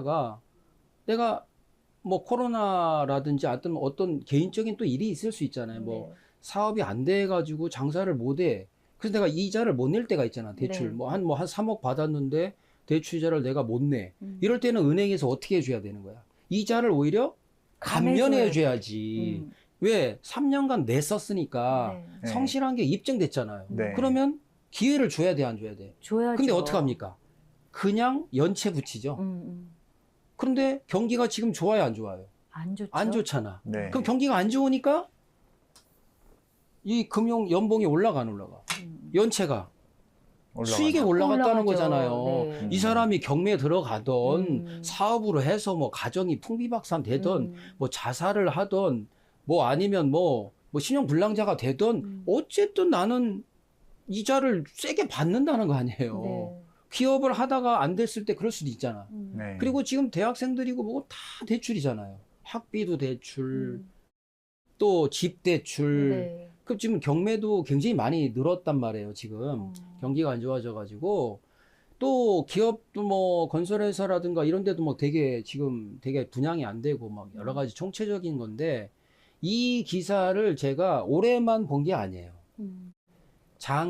가 내가 뭐 코로나라든지 어떤 어떤 개인적인 또 일이 있을 수 있잖아요. 뭐 네. 사업이 안 돼 가지고 장사를 못 해. 그래서 내가 이자를 못 낼 때가 있잖아. 대출. 네. 뭐한 뭐한 3억 받았는데 대출 이자를 내가 못 내. 음. 이럴 때는 은행에서 어떻게 해 줘야 되는 거야? 이자를 오히려 감면해 줘야지. 음. 왜? 3년간 냈었으니까 네. 네. 성실한 게 입증됐잖아요. 네. 그러면 기회를 줘야 돼, 안 줘야 돼? 줘야죠. 근데 어떻게 합니까? 그냥 연체 붙이죠. 음, 음. 그런데 경기가 지금 좋아요, 안 좋아요? 안 좋죠. 안 좋잖아. 네. 그럼 경기가 안 좋으니까 이 금융 연봉이 올라가 안 올라가? 음. 연체가 올라가죠. 수익이 올라갔다는 올라가죠. 거잖아요. 네. 이 사람이 경매에 들어가던 음. 사업으로 해서 뭐 가정이 풍비박산 되던 음. 뭐 자살을 하던 뭐 아니면 뭐, 뭐 신용 불량자가 되던 음. 어쨌든 나는 이자를 세게 받는다는 거 아니에요. 네. 기업을 하다가 안 됐을 때 그럴 수도 있잖아. 음. 네. 그리고 지금 대학생들이고 뭐다 대출이잖아요. 학비도 대출, 음. 또집 대출. 네. 그 지금 경매도 굉장히 많이 늘었단 말이에요. 지금 어. 경기가 안 좋아져 가지고 또 기업도 뭐 건설회사라든가 이런 데도 뭐 되게 지금 되게 분양이 안 되고 막 여러 가지 총체적인 건데 이 기사를 제가 올해만 본 게 아니에요. 음. 장